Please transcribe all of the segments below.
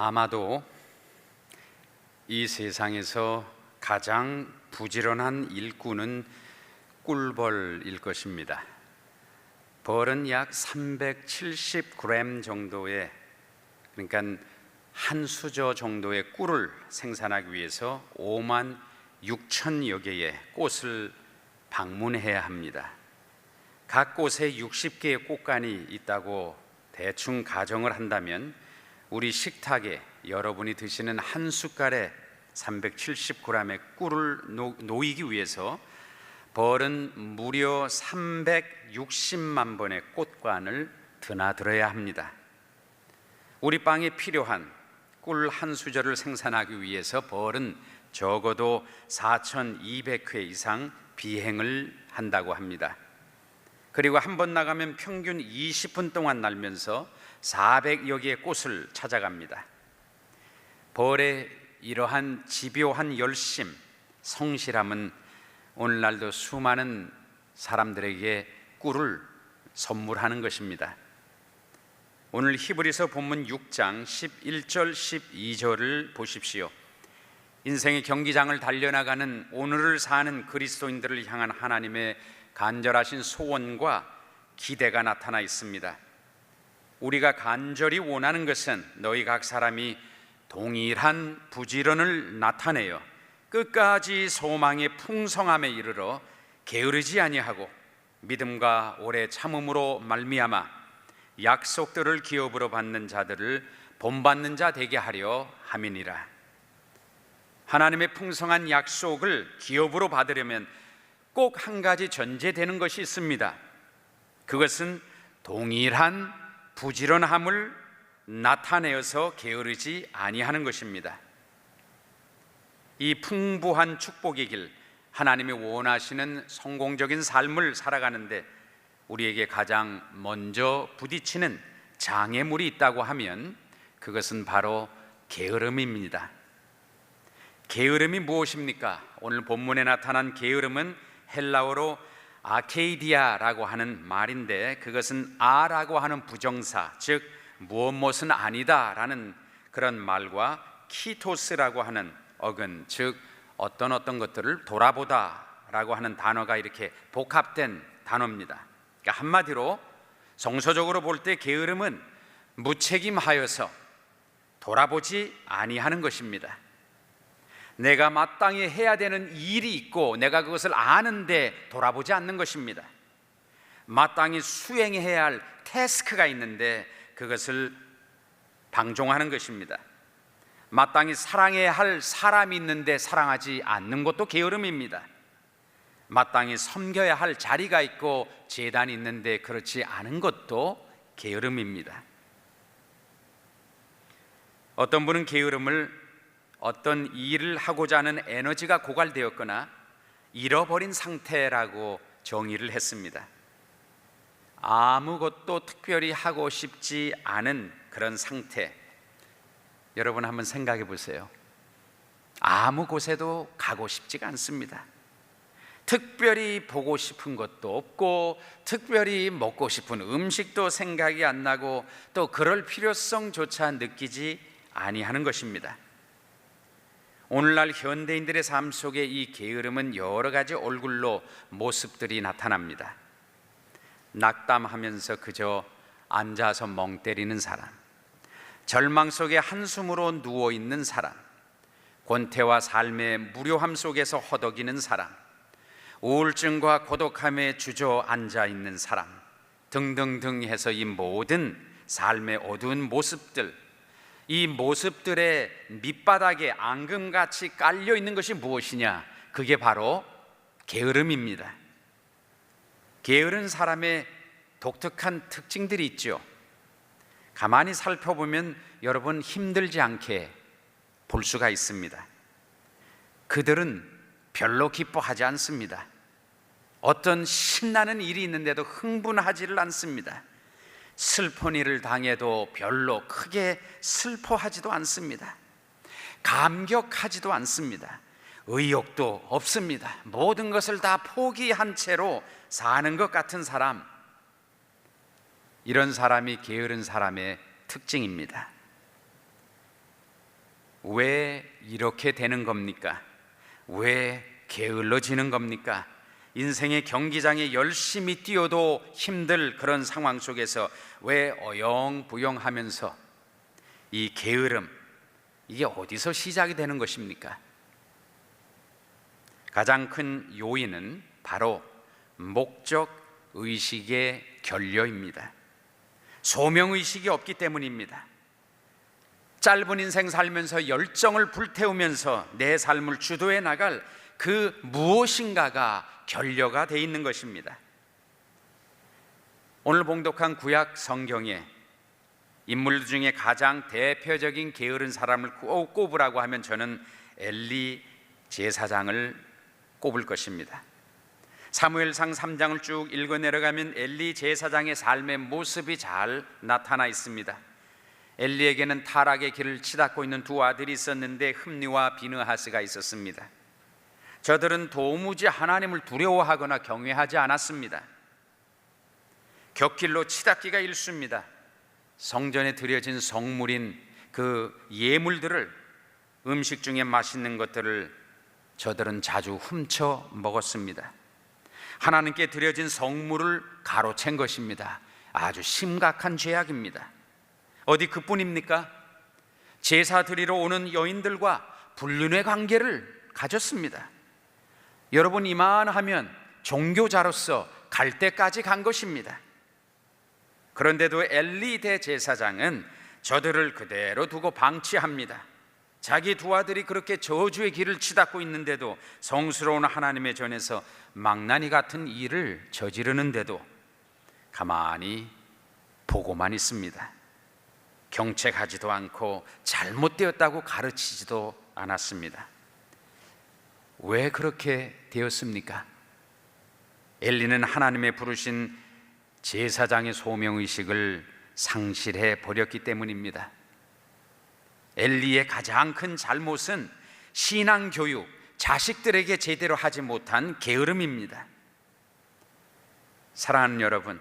아마도 이 세상에서 가장 부지런한 일꾼은 꿀벌일 것입니다. 벌은 약 370g 정도의 그러니까 한 수저 정도의 꿀을 생산하기 위해서 5만 6천여 개의 꽃을 방문해야 합니다. 각 꽃에 60개의 꽃간이 있다고 대충 가정을 한다면 우리 식탁에 여러분이 드시는 한 숟갈에 370g의 꿀을 놓- 놓이기 위해서 벌은 무려 360만 번의 꽃관을 드나들어야 합니다. 우리 빵에 필요한 꿀 한 수저를 생산하기 위해서 벌은 적어도 4,200회 이상 비행을 한다고 합니다. 그리고 한 번 나가면 평균 20분 동안 날면서 400여 개의 꽃을 찾아갑니다. 벌의 이러한 집요한 열심, 성실함은 오늘날도 수많은 사람들에게 꿀을 선물하는 것입니다. 오늘 히브리서 본문 6장 11절 12절을 보십시오. 인생의 경기장을 달려나가는 오늘을 사는 그리스도인들을 향한 하나님의 간절하신 소원과 기대가 나타나 있습니다. 우리가 간절히 원하는 것은 너희 각 사람이 동일한 부지런을 나타내어 끝까지 소망의 풍성함에 이르러 게으르지 아니하고 믿음과 오래 참음으로 말미암아 약속들을 기업으로 받는 자들을 본받는 자 되게 하려 함이니라. 하나님의 풍성한 약속을 기업으로 받으려면 꼭 한 가지 전제되는 것이 있습니다. 그것은 동일한 부지런함을 나타내어서 게으르지 아니하는 것입니다. 이 풍부한 축복의 길, 하나님이 원하시는 성공적인 삶을 살아가는데 우리에게 가장 먼저 부딪히는 장애물이 있다고 하면 그것은 바로 게으름입니다. 게으름이 무엇입니까? 오늘 본문에 나타난 게으름은 헬라어로 아케이디아라고 하는 말인데 그것은 아라고 하는 부정사 즉 무엇 무엇은 아니다라는 그런 말과 키토스라고 하는 어근 즉 어떤 어떤 것들을 돌아보다라고 하는 단어가 이렇게 복합된 단어입니다. 그러니까 한마디로 정서적으로 볼 때 게으름은 무책임하여서 돌아보지 아니하는 것입니다. 내가 마땅히 해야 되는 일이 있고 내가 그것을 아는데 돌아보지 않는 것입니다. 마땅히 수행해야 할 태스크가 있는데 그것을 방종하는 것입니다. 마땅히 사랑해야 할 사람이 있는데 사랑하지 않는 것도 게으름입니다. 마땅히 섬겨야 할 자리가 있고 재단이 있는데 그렇지 않은 것도 게으름입니다. 어떤 분은 게으름을 어떤 일을 하고자 하는 에너지가 고갈되었거나 잃어버린 상태라고 정의를 했습니다. 아무것도 특별히 하고 싶지 않은 그런 상태. 여러분 한번 생각해 보세요. 아무 곳에도 가고 싶지가 않습니다. 특별히 보고 싶은 것도 없고 특별히 먹고 싶은 음식도 생각이 안 나고 또 그럴 필요성조차 느끼지 아니하는 것입니다. 오늘날 현대인들의 삶 속에 이 게으름은 여러 가지 얼굴로 모습들이 나타납니다. 낙담하면서 그저 앉아서 멍 때리는 사람, 절망 속에 한숨으로 누워 있는 사람, 권태와 삶의 무료함 속에서 허덕이는 사람, 우울증과 고독함에 주저앉아 있는 사람 등등등 해서 이 모든 삶의 어두운 모습들 이 모습들의 밑바닥에 앙금같이 깔려 있는 것이 무엇이냐? 그게 바로 게으름입니다. 게으른 사람의 독특한 특징들이 있죠. 가만히 살펴보면 여러분 힘들지 않게 볼 수가 있습니다. 그들은 별로 기뻐하지 않습니다. 어떤 신나는 일이 있는데도 흥분하지를 않습니다. 슬픈 일을 당해도 별로 크게 슬퍼하지도 않습니다. 감격하지도 않습니다. 의욕도 없습니다. 모든 것을 다 포기한 채로 사는 것 같은 사람. 이런 사람이 게으른 사람의 특징입니다. 왜 이렇게 되는 겁니까? 왜 게을러지는 겁니까? 인생의 경기장에 열심히 뛰어도 힘들 그런 상황 속에서 왜 어영부영하면서 이 게으름 이게 어디서 시작이 되는 것입니까? 가장 큰 요인은 바로 목적 의식의 결여입니다. 소명 의식이 없기 때문입니다. 짧은 인생 살면서 열정을 불태우면서 내 삶을 주도해 나갈 그 무엇인가가 결여가 돼 있는 것입니다. 오늘 봉독한 구약 성경에 인물 중에 가장 대표적인 게으른 사람을 꼭 꼽으라고 하면 저는 엘리 제사장을 꼽을 것입니다. 사무엘상 3장을 쭉 읽어 내려가면 엘리 제사장의 삶의 모습이 잘 나타나 있습니다. 엘리에게는 타락의 길을 치닫고 있는 두 아들이 있었는데 흠니와 비느하스가 있었습니다. 저들은 도무지 하나님을 두려워하거나 경외하지 않았습니다. 격길로 치닫기가 일쑤입니다. 성전에 드려진 성물인 그 예물들을 음식 중에 맛있는 것들을 저들은 자주 훔쳐 먹었습니다. 하나님께 드려진 성물을 가로챈 것입니다. 아주 심각한 죄악입니다. 어디 그뿐입니까? 제사 드리러 오는 여인들과 불륜의 관계를 가졌습니다. 여러분 이만하면 종교자로서 갈 때까지 간 것입니다. 그런데도 엘리 대제사장은 저들을 그대로 두고 방치합니다. 자기 두 아들이 그렇게 저주의 길을 치닫고 있는데도 성스러운 하나님의 전에서 망나니 같은 일을 저지르는데도 가만히 보고만 있습니다. 경책하지도 않고 잘못되었다고 가르치지도 않았습니다. 왜 그렇게 되었습니까? 엘리는 하나님의 부르신 제사장의 소명 의식을 상실해 버렸기 때문입니다. 엘리의 가장 큰 잘못은 신앙 교육, 자식들에게 제대로 하지 못한 게으름입니다. 사랑하는 여러분,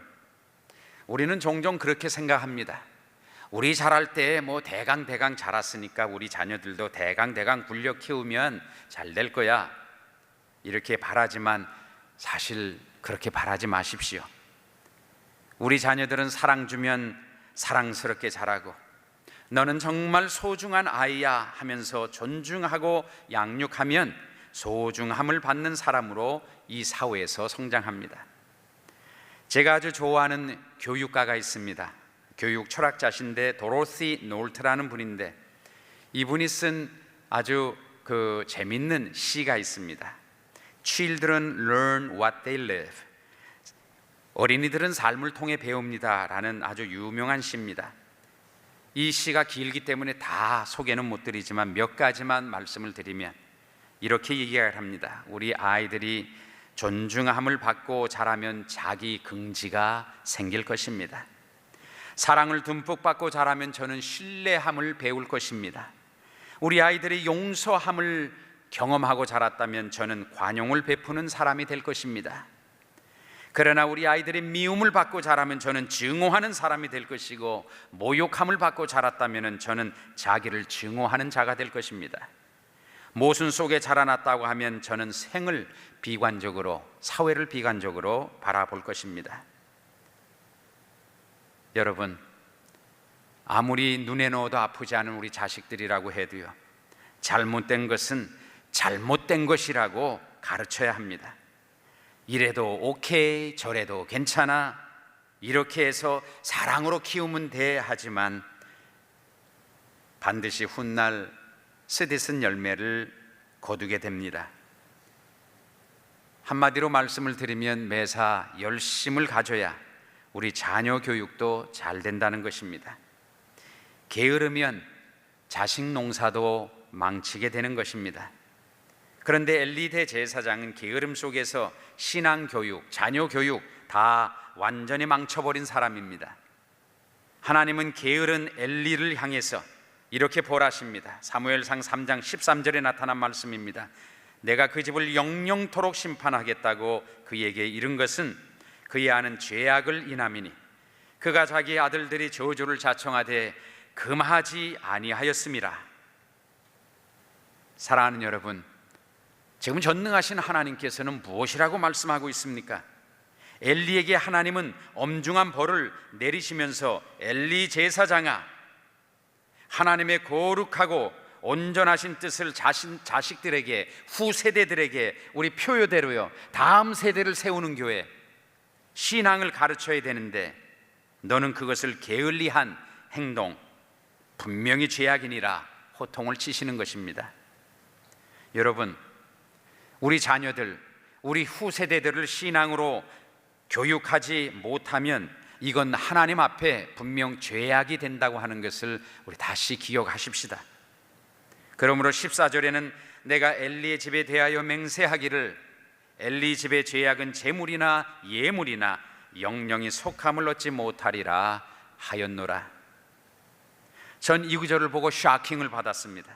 우리는 종종 그렇게 생각합니다. 우리 자랄 때 뭐 대강 대강 자랐으니까 우리 자녀들도 대강 대강 굴려 키우면 잘 될 거야. 이렇게 바라지만 사실 그렇게 바라지 마십시오. 우리 자녀들은 사랑 주면 사랑스럽게 자라고 너는 정말 소중한 아이야 하면서 존중하고 양육하면 소중함을 받는 사람으로 이 사회에서 성장합니다. 제가 아주 좋아하는 교육가가 있습니다. 교육 철학자신데 도로시 놀트라는 분인데 이분이 쓴 아주 그 재밌는 시가 있습니다. Children learn what they live. 어린이들은 삶을 통해 배웁니다라는 아주 유명한 시입니다. 이 시가 길기 때문에 다 소개는 못 드리지만 몇 가지만 말씀을 드리면 이렇게 얘기를 합니다. 우리 아이들이 존중함을 받고 자라면 자기 긍지가 생길 것입니다. 사랑을 듬뿍 받고 자라면 저는 신뢰함을 배울 것입니다. 우리 아이들이 용서함을 경험하고 자랐다면 저는 관용을 베푸는 사람이 될 것입니다. 그러나 우리 아이들이 미움을 받고 자라면 저는 증오하는 사람이 될 것이고 모욕함을 받고 자랐다면 저는 자기를 증오하는 자가 될 것입니다. 모순 속에 자라났다고 하면 저는 생을 비관적으로 사회를 비관적으로 바라볼 것입니다. 여러분 아무리 눈에 넣어도 아프지 않은 우리 자식들이라고 해도요 잘못된 것은 잘못된 것이라고 가르쳐야 합니다. 이래도 오케이 저래도 괜찮아 이렇게 해서 사랑으로 키우면 돼 하지만 반드시 훗날 쓰디쓴 열매를 거두게 됩니다. 한마디로 말씀을 드리면 매사 열심을 가져야 우리 자녀 교육도 잘 된다는 것입니다. 게으르면 자식 농사도 망치게 되는 것입니다. 그런데 엘리 대 제사장은 게으름 속에서 신앙 교육, 자녀 교육 다 완전히 망쳐버린 사람입니다. 하나님은 게으른 엘리를 향해서 이렇게 벌하십니다. 사무엘상 3장 13절에 나타난 말씀입니다. 내가 그 집을 영영토록 심판하겠다고 그에게 이른 것은 그의 아는 죄악을 인함이니 그가 자기 아들들이 저주를 자청하되 금하지 아니하였음이라. 사랑하는 여러분, 지금 전능하신 하나님께서는 무엇이라고 말씀하고 있습니까? 엘리에게 하나님은 엄중한 벌을 내리시면서 엘리 제사장아 하나님의 거룩하고 온전하신 뜻을 자신 자식들에게 후세대들에게 우리 표요대로요 다음 세대를 세우는 교회 신앙을 가르쳐야 되는데 너는 그것을 게을리한 행동 분명히 죄악이니라 호통을 치시는 것입니다. 여러분 우리 자녀들 우리 후세대들을 신앙으로 교육하지 못하면 이건 하나님 앞에 분명 죄악이 된다고 하는 것을 우리 다시 기억하십시다. 그러므로 14절에는 내가 엘리의 집에 대하여 맹세하기를 엘리 집의 죄악은 재물이나 예물이나 영영이 속함을 얻지 못하리라 하였노라. 전 이 구절을 보고 샤킹을 받았습니다.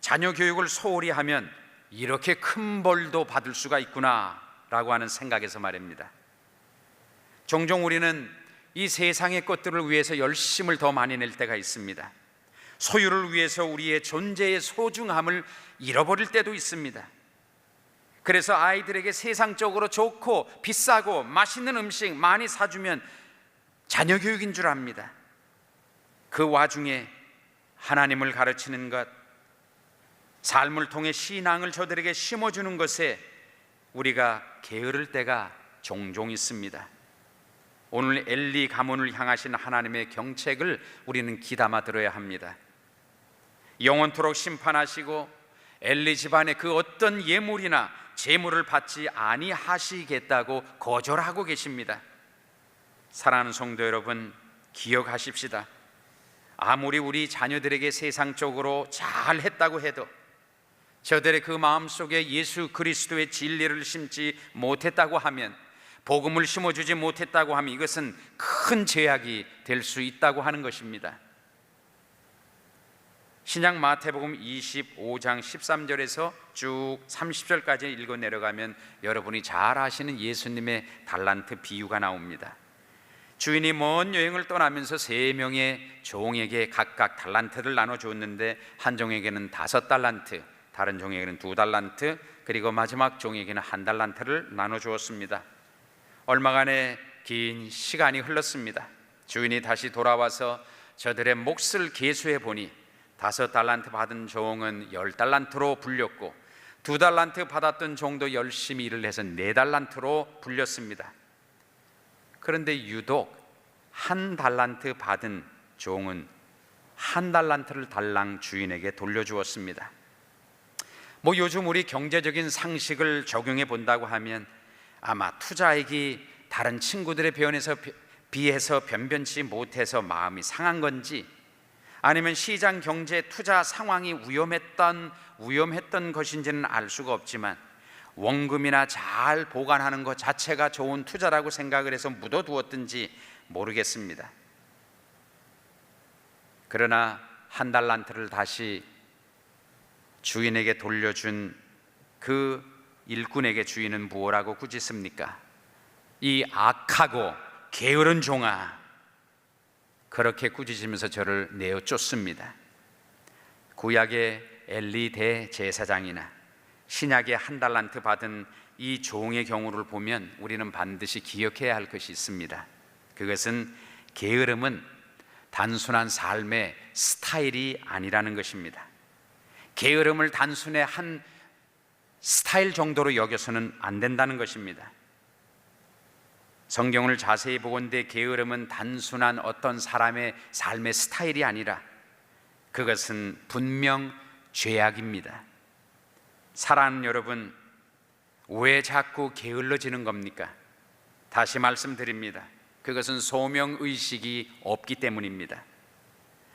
자녀 교육을 소홀히 하면 이렇게 큰 벌도 받을 수가 있구나라고 하는 생각에서 말입니다. 종종 우리는 이 세상의 것들을 위해서 열심을 더 많이 낼 때가 있습니다. 소유를 위해서 우리의 존재의 소중함을 잃어버릴 때도 있습니다. 그래서 아이들에게 세상적으로 좋고 비싸고 맛있는 음식 많이 사주면 자녀 교육인 줄 압니다. 그 와중에 하나님을 가르치는 것, 삶을 통해 신앙을 저들에게 심어주는 것에 우리가 게으를 때가 종종 있습니다. 오늘 엘리 가문을 향하신 하나님의 경책을 우리는 귀담아 들어야 합니다. 영원토록 심판하시고 엘리 집안의 그 어떤 예물이나 재물을 받지 아니하시겠다고 거절하고 계십니다. 사랑하는 성도 여러분, 기억하십시다. 아무리 우리 자녀들에게 세상적으로 잘 했다고 해도 저들의 그 마음 속에 예수 그리스도의 진리를 심지 못했다고 하면 복음을 심어주지 못했다고 하면 이것은 큰 죄악이 될 수 있다고 하는 것입니다. 신약 마태복음 25장 13절에서 쭉 30절까지 읽어 내려가면 여러분이 잘 아시는 예수님의 달란트 비유가 나옵니다. 주인이 먼 여행을 떠나면서 세 명의 종에게 각각 달란트를 나눠 줬는데 한 종에게는 다섯 달란트, 다른 종에게는 두 달란트, 그리고 마지막 종에게는 한 달란트를 나눠 주었습니다. 얼마간의 긴 시간이 흘렀습니다. 주인이 다시 돌아와서 저들의 몫을 계수해 보니 다섯 달란트 받은 종은 열 달란트로 불렸고 두 달란트 받았던 종도 열심히 일을 해서 네 달란트로 불렸습니다. 그런데 유독 한 달란트 받은 종은 한 달란트를 달랑 주인에게 돌려주었습니다. 뭐 요즘 우리 경제적인 상식을 적용해 본다고 하면 아마 투자액이 다른 친구들의 변에서 비해서 변변치 못해서 마음이 상한 건지 아니면 시장 경제 투자 상황이 위험했던 위험했던 것인지는 알 수가 없지만 원금이나 잘 보관하는 것 자체가 좋은 투자라고 생각을 해서 묻어두었든지 모르겠습니다. 그러나 한 달란트를 다시 주인에게 돌려준 그 일꾼에게 주인은 무엇라고 꾸짖습니까? 이 악하고 게으른 종아 그렇게 꾸짖으면서 저를 내어 쫓습니다. 구약의 엘리 대제사장이나 신약의 한 달란트 받은 이 종의 경우를 보면 우리는 반드시 기억해야 할 것이 있습니다. 그것은 게으름은 단순한 삶의 스타일이 아니라는 것입니다. 게으름을 단순의 한 스타일 정도로 여겨서는 안 된다는 것입니다. 성경을 자세히 보건대 게으름은 단순한 어떤 사람의 삶의 스타일이 아니라 그것은 분명 죄악입니다. 사랑하는 여러분, 왜 자꾸 게을러지는 겁니까? 다시 말씀드립니다. 그것은 소명 의식이 없기 때문입니다.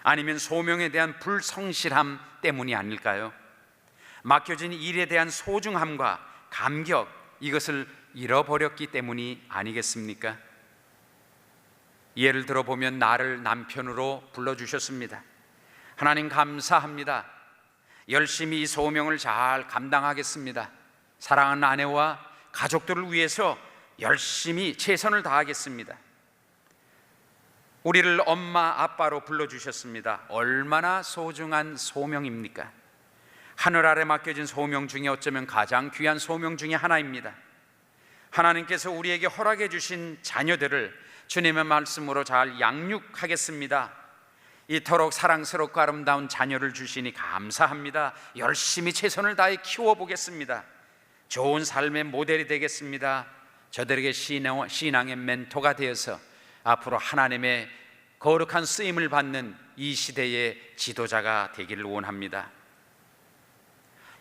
아니면 소명에 대한 불성실함 때문이 아닐까요? 맡겨진 일에 대한 소중함과 감격 이것을 잃어버렸기 때문이 아니겠습니까? 예를 들어 보면 나를 남편으로 불러 주셨습니다. 하나님 감사합니다. 열심히 이 소명을 잘 감당하겠습니다. 사랑하는 아내와 가족들을 위해서 열심히 최선을 다하겠습니다. 우리를 엄마 아빠로 불러 주셨습니다. 얼마나 소중한 소명입니까? 하늘 아래 맡겨진 소명 중에 어쩌면 가장 귀한 소명 중에 하나입니다. 하나님께서 우리에게 허락해 주신 자녀들을 주님의 말씀으로 잘 양육하겠습니다. 이토록 사랑스럽고 아름다운 자녀를 주시니 감사합니다. 열심히 최선을 다해 키워보겠습니다. 좋은 삶의 모델이 되겠습니다. 저들에게 신앙, 신앙의 멘토가 되어서 앞으로 하나님의 거룩한 쓰임을 받는 이 시대의 지도자가 되기를 원합니다.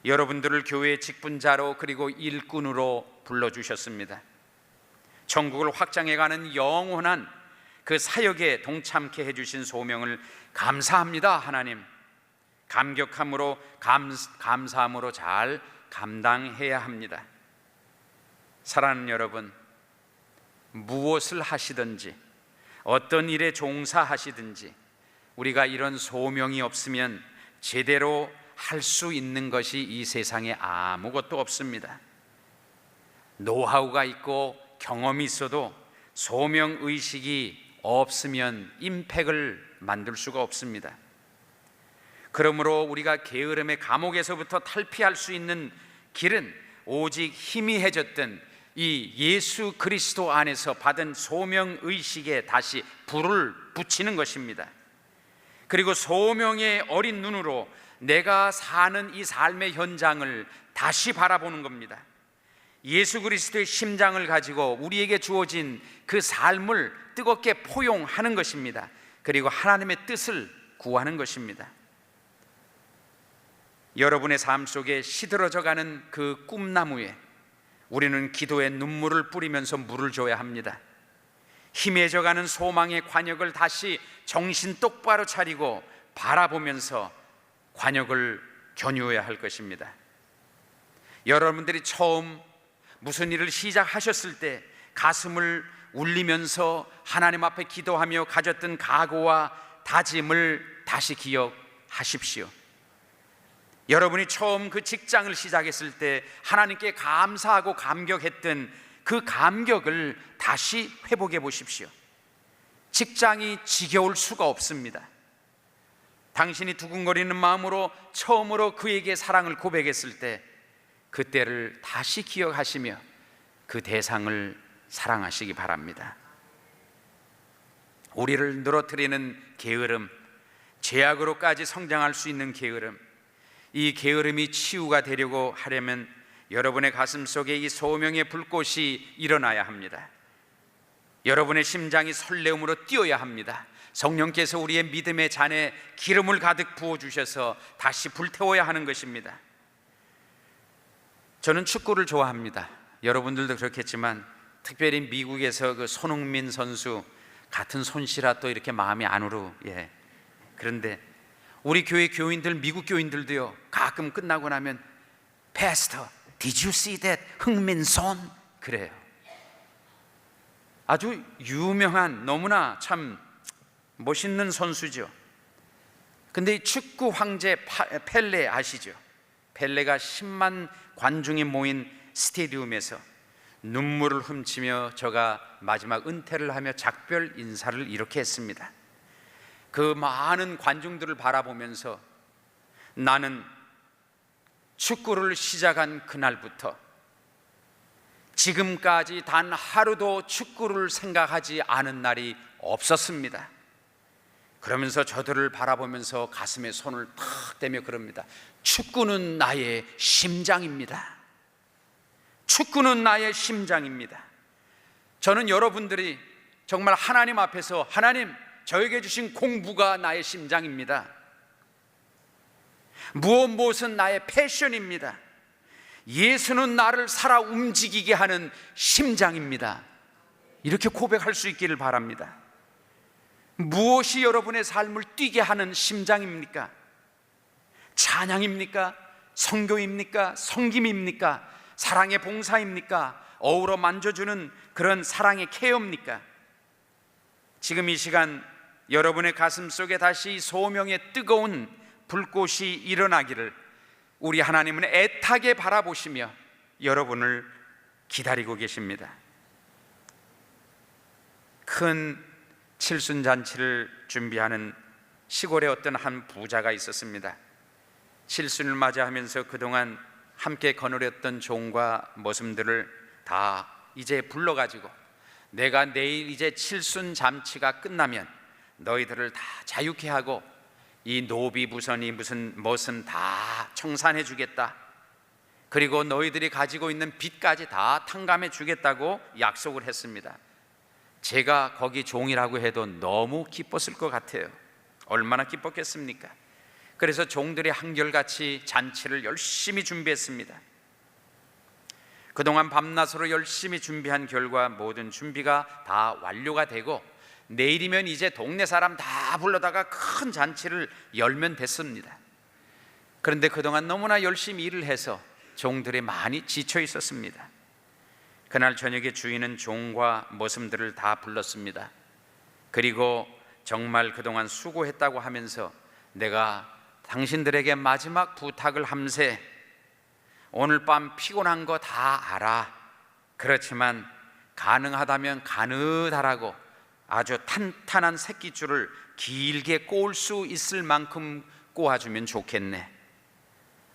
여러분들을 교회의 직분자로 그리고 일꾼으로 불러주셨습니다. 전국을 확장해가는 영원한 그 사역에 동참케 해주신 소명을 감사합니다, 하나님. 감격함으로 감, 감사함으로 잘 감당해야 합니다. 사랑하는 여러분, 무엇을 하시든지 어떤 일에 종사하시든지 우리가 이런 소명이 없으면 제대로 할 수 있는 것이 이 세상에 아무것도 없습니다. 노하우가 있고 경험이 있어도 소명 의식이 없으면 임팩을 만들 수가 없습니다. 그러므로 우리가 게으름의 감옥에서부터 탈피할 수 있는 길은 오직 희미해졌던 이 예수 그리스도 안에서 받은 소명 의식에 다시 불을 붙이는 것입니다. 그리고 소명의 어린 눈으로 내가 사는 이 삶의 현장을 다시 바라보는 겁니다. 예수 그리스도의 심장을 가지고 우리에게 주어진 그 삶을 뜨겁게 포용하는 것입니다. 그리고 하나님의 뜻을 구하는 것입니다. 여러분의 삶 속에 시들어져 가는 그 꿈나무에 우리는 기도의 눈물을 뿌리면서 물을 줘야 합니다. 희미해져 가는 소망의 관역을 다시 정신 똑바로 차리고 바라보면서 관역을 겨누어야 할 것입니다. 여러분들이 처음 무슨 일을 시작하셨을 때 가슴을 울리면서 하나님 앞에 기도하며 가졌던 각오와 다짐을 다시 기억하십시오. 여러분이 처음 그 직장을 시작했을 때 하나님께 감사하고 감격했던 그 감격을 다시 회복해 보십시오. 직장이 지겨울 수가 없습니다. 당신이 두근거리는 마음으로 처음으로 그에게 사랑을 고백했을 때 그때를 다시 기억하시며 그 대상을 사랑하시기 바랍니다. 우리를 늘어뜨리는 게으름, 죄악으로까지 성장할 수 있는 게으름, 이 게으름이 치유가 되려고 하려면 여러분의 가슴 속에 이 소명의 불꽃이 일어나야 합니다. 여러분의 심장이 설레움으로 뛰어야 합니다. 성령께서 우리의 믿음의 잔에 기름을 가득 부어 주셔서 다시 불태워야 하는 것입니다. 저는 축구를 좋아합니다. 여러분들도 그렇겠지만 특별히 미국에서 그 손흥민 선수 같은 손씨라 또 이렇게 마음이 안으로 예. 그런데 우리 교회 교인들 미국 교인들도요 가끔 끝나고 나면 Pastor, did you see that 흥민손 그래요. 아주 유명한 너무나 참 멋있는 선수죠. 근데 이 축구 황제 펠레 아시죠? 펠레가 10만 관중이 모인 스테디움에서 눈물을 훔치며 저가 마지막 은퇴를 하며 작별 인사를 이렇게 했습니다. 그 많은 관중들을 바라보면서 나는 축구를 시작한 그날부터 지금까지 단 하루도 축구를 생각하지 않은 날이 없었습니다. 그러면서 저들을 바라보면서 가슴에 손을 탁 대며 그럽니다. 축구는 나의 심장입니다. 축구는 나의 심장입니다. 저는 여러분들이 정말 하나님 앞에서 하나님 저에게 주신 공부가 나의 심장입니다. 무엇 무엇은 나의 패션입니다. 예수는 나를 살아 움직이게 하는 심장입니다. 이렇게 고백할 수 있기를 바랍니다. 무엇이 여러분의 삶을 뛰게 하는 심장입니까? 찬양입니까? 성교입니까? 성김입니까? 사랑의 봉사입니까? 어우러 만져주는 그런 사랑의 케어입니까? 지금 이 시간 여러분의 가슴 속에 다시 소명의 뜨거운 불꽃이 일어나기를 우리 하나님은 애타게 바라보시며 여러분을 기다리고 계십니다. 큰 칠순 잔치를 준비하는 시골의 어떤 한 부자가 있었습니다. 칠순을 맞이하면서 그동안 함께 거느렸던 종과 모습들을 다 이제 불러가지고 내가 내일 이제 칠순 잠치가 끝나면 너희들을 다 자유케 하고 이 노비 부선이 무슨 무슨 다 청산해 주겠다. 그리고 너희들이 가지고 있는 빚까지 다 탕감해 주겠다고 약속을 했습니다. 제가 거기 종이라고 해도 너무 기뻤을 것 같아요. 얼마나 기뻤겠습니까? 그래서 종들이 한결같이 잔치를 열심히 준비했습니다. 그동안 밤낮으로 열심히 준비한 결과 모든 준비가 다 완료가 되고 내일이면 이제 동네 사람 다 불러다가 큰 잔치를 열면 됐습니다. 그런데 그동안 너무나 열심히 일을 해서 종들이 많이 지쳐 있었습니다. 그날 저녁에 주인은 종과 모습들을 다 불렀습니다. 그리고 정말 그동안 수고했다고 하면서 내가 당신들에게 마지막 부탁을 함세 오늘 밤 피곤한 거 다 알아. 그렇지만 가능하다면 가느다라고 아주 탄탄한 새끼줄을 길게 꼬을 수 있을 만큼 꼬아주면 좋겠네.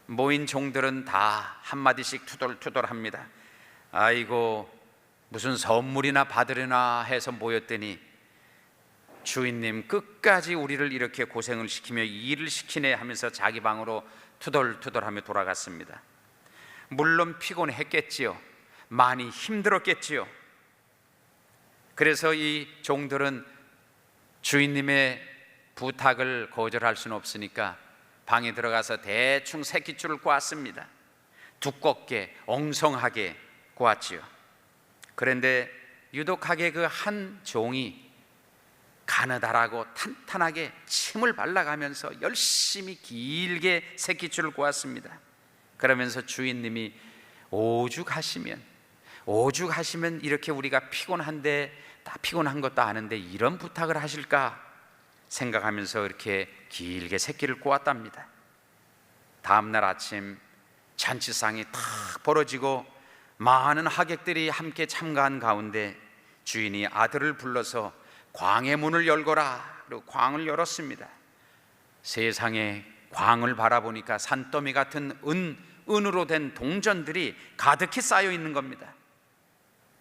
모인 종들은 다 한마디씩 투덜투덜합니다. 아이고 무슨 선물이나 받으려나 해서 모였더니 주인님 끝까지 우리를 이렇게 고생을 시키며 일을 시키네 하면서 자기 방으로 투덜투덜하며 돌아갔습니다. 물론 피곤했겠지요. 많이 힘들었겠지요. 그래서 이 종들은 주인님의 부탁을 거절할 수는 없으니까 방에 들어가서 대충 새끼줄을 꼬았습니다. 두껍게 엉성하게 꼬았지요. 그런데 유독하게 그 한 종이 가느다라고 탄탄하게 침을 발라가면서 열심히 길게 새끼줄을 꼬았습니다. 그러면서 주인님이 오죽하시면 오죽하시면 이렇게 우리가 피곤한데 다 피곤한 것도 아는데 이런 부탁을 하실까 생각하면서 이렇게 길게 새끼를 꼬았답니다. 다음 날 아침 잔치상이 탁 벌어지고 많은 하객들이 함께 참가한 가운데 주인이 아들을 불러서 광의 문을 열거라. 그리고 광을 열었습니다. 세상에 광을 바라보니까 산더미 같은 은 은으로 된 동전들이 가득히 쌓여 있는 겁니다.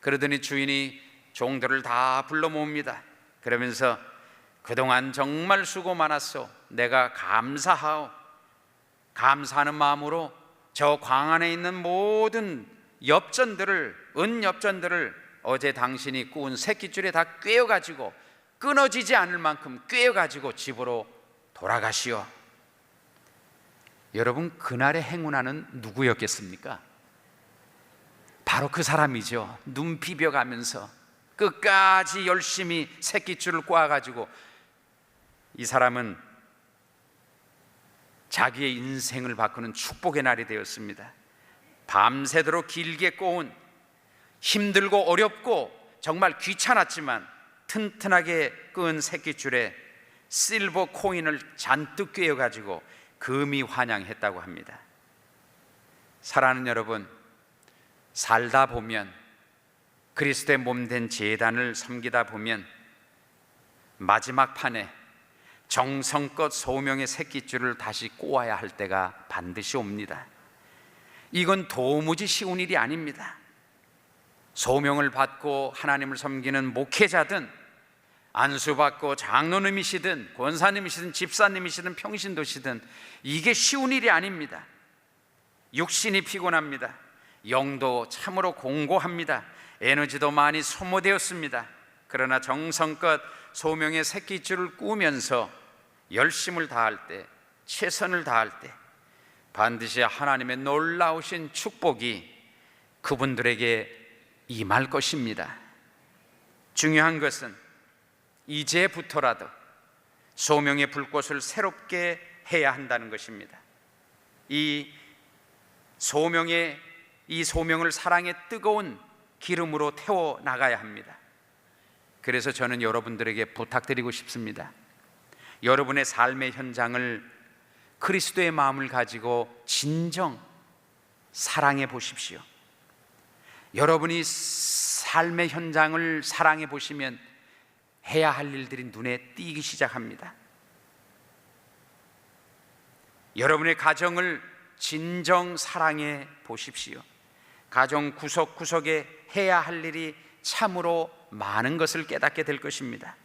그러더니 주인이 종들을 다 불러 모읍니다. 그러면서 그동안 정말 수고 많았소. 내가 감사하오. 감사하는 마음으로 저 광 안에 있는 모든 엽전들을 은 엽전들을 어제 당신이 구운 새끼줄에 다 꿰어 가지고 끊어지지 않을 만큼 꿰어 가지고 집으로 돌아가시오. 여러분 그날의 행운아는 누구였겠습니까? 바로 그 사람이죠. 눈 비벼가면서 끝까지 열심히 새끼줄을 꼬아가지고 이 사람은 자기의 인생을 바꾸는 축복의 날이 되었습니다. 밤새도록 길게 꼬운 힘들고 어렵고 정말 귀찮았지만 튼튼하게 끈 새끼줄에 실버 코인을 잔뜩 꿰어 가지고 금이 환영했다고 합니다. 사랑하는 여러분, 살다 보면 그리스도의 몸 된 제단을 섬기다 보면 마지막 판에 정성껏 소명의 새끼줄을 다시 꼬아야 할 때가 반드시 옵니다. 이건 도무지 쉬운 일이 아닙니다. 소명을 받고 하나님을 섬기는 목회자든 안수받고 장로님이시든 권사님이시든 집사님이시든 평신도시든 이게 쉬운 일이 아닙니다. 육신이 피곤합니다. 영도 참으로 공고합니다. 에너지도 많이 소모되었습니다. 그러나 정성껏 소명의 새끼줄을 꾸면서 열심을 다할 때, 최선을 다할 때 반드시 하나님의 놀라우신 축복이 그분들에게 임할 것입니다. 중요한 것은 이제부터라도 소명의 불꽃을 새롭게 해야 한다는 것입니다. 이 소명의 이 소명을 사랑의 뜨거운 기름으로 태워 나가야 합니다. 그래서 저는 여러분들에게 부탁드리고 싶습니다. 여러분의 삶의 현장을 그리스도의 마음을 가지고 진정 사랑해 보십시오. 여러분이 삶의 현장을 사랑해 보시면 해야 할 일들이 눈에 띄기 시작합니다. 여러분의 가정을 진정 사랑해 보십시오. 가정 구석구석에 해야 할 일이 참으로 많은 것을 깨닫게 될 것입니다.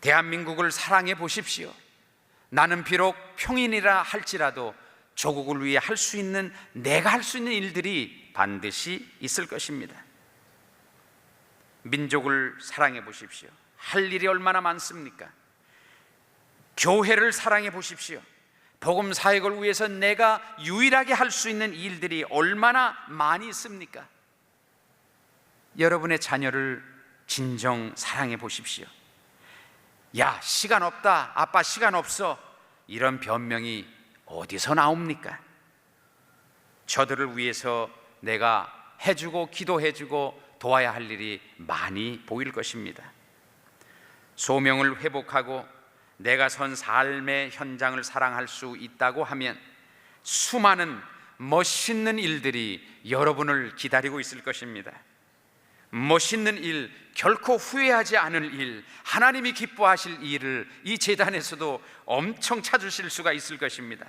대한민국을 사랑해 보십시오. 나는 비록 평인이라 할지라도 조국을 위해 할 수 있는 내가 할 수 있는 일들이 반드시 있을 것입니다. 민족을 사랑해 보십시오. 할 일이 얼마나 많습니까? 교회를 사랑해 보십시오. 복음 사역을 위해서 내가 유일하게 할 수 있는 일들이 얼마나 많이 있습니까? 여러분의 자녀를 진정 사랑해 보십시오. 야, 시간 없다. 아빠 시간 없어. 이런 변명이 어디서 나옵니까? 저들을 위해서 내가 해주고 기도해주고 도와야 할 일이 많이 보일 것입니다. 소명을 회복하고 내가 선 삶의 현장을 사랑할 수 있다고 하면 수많은 멋있는 일들이 여러분을 기다리고 있을 것입니다. 멋있는 일, 결코 후회하지 않을 일, 하나님이 기뻐하실 일을 이 재단에서도 엄청 찾으실 수가 있을 것입니다.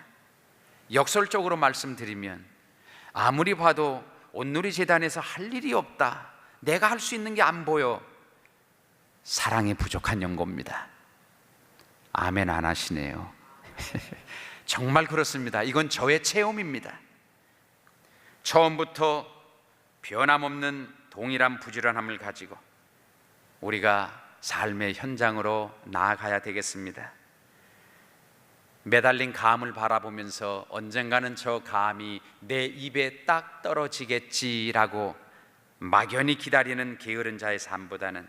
역설적으로 말씀드리면 아무리 봐도 온누리 재단에서 할 일이 없다. 내가 할 수 있는 게 안 보여. 사랑이 부족한 연고입니다. 아멘 안 하시네요. 정말 그렇습니다. 이건 저의 체험입니다. 처음부터 변함없는 동일한 부지런함을 가지고 우리가 삶의 현장으로 나아가야 되겠습니다. 매달린 감을 바라보면서 언젠가는 저 감이 내 입에 딱 떨어지겠지라고 막연히 기다리는 게으른 자의 삶보다는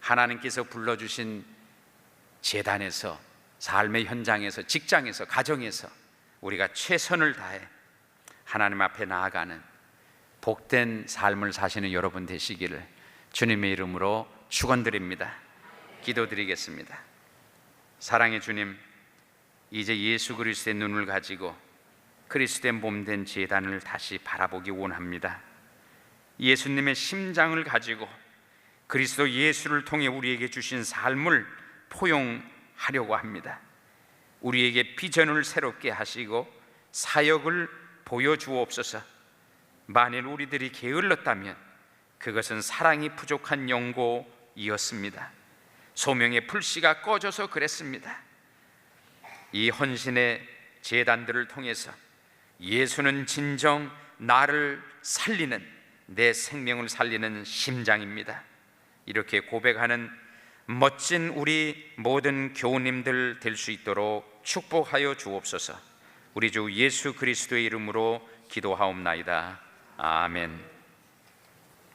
하나님께서 불러주신 재단에서 삶의 현장에서 직장에서 가정에서 우리가 최선을 다해 하나님 앞에 나아가는 복된 삶을 사시는 여러분 되시기를 주님의 이름으로 축원드립니다. 기도드리겠습니다. 사랑의 주님, 이제 예수 그리스도의 눈을 가지고 그리스도의 몸된 제단을 다시 바라보기 원합니다. 예수님의 심장을 가지고 그리스도 예수를 통해 우리에게 주신 삶을 포용하려고 합니다. 우리에게 비전을 새롭게 하시고 사역을 보여주옵소서. 만일 우리들이 게을렀다면 그것은 사랑이 부족한 연고이었습니다. 소명의 불씨가 꺼져서 그랬습니다. 이 헌신의 재단들을 통해서 예수는 진정 나를 살리는 내 생명을 살리는 심장입니다. 이렇게 고백하는 멋진 우리 모든 교우님들 될 수 있도록 축복하여 주옵소서. 우리 주 예수 그리스도의 이름으로 기도하옵나이다. 아멘.